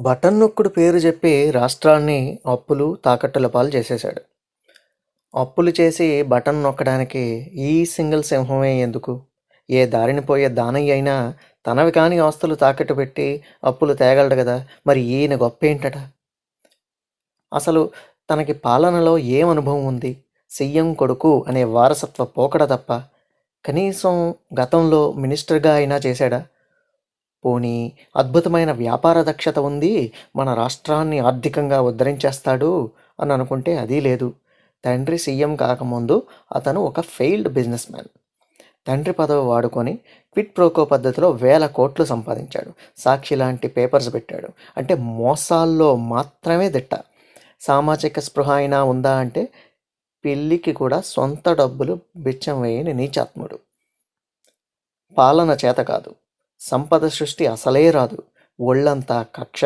Button నొక్కుడు పేరు చెప్పి రాష్ట్రాన్ని అప్పులు తాకట్టుల పాలు చేసేశాడు. అప్పులు చేసి బటన్ నొక్కడానికి ఈ సింగిల్ సింహమే ఎందుకు? ఏ దారిని పోయే దానయ్య అయినా తనవి కాని ఆస్తులు తాకట్టు పెట్టి అప్పులు తేగలడు కదా మరి ఈయన గొప్ప ఏంటట? అసలు తనకి పాలనలో ఏం అనుభవం ఉంది? సీఎం కొడుకు అనే వారసత్వ పోకడ తప్ప కనీసం గతంలో మినిస్టర్గా అయినా చేశాడా? పోనీ అద్భుతమైన వ్యాపార దక్షత ఉంది మన రాష్ట్రాన్ని ఆర్థికంగా ఉద్ధరించేస్తాడు అని అనుకుంటే అది లేదు. తండ్రి సీఎం కాకముందు అతను ఒక ఫెయిల్డ్ బిజినెస్ మ్యాన్. తండ్రి పదవి వాడుకొని క్విట్ ప్రోకో పద్ధతిలో వేల కోట్లు సంపాదించాడు. సాక్షి లాంటి పేపర్స్ పెట్టాడు. అంటే మోసాల్లో మాత్రమే దిట్ట. సామాజిక స్పృహ అయినా ఉందా అంటే పెళ్ళికి కూడా సొంత డబ్బులు బిచ్చం వేయని నీచాత్ముడు. పాలన చేత కాదు. సంపద సృష్టి అసలే రాదు. ఒళ్ళంతా కక్ష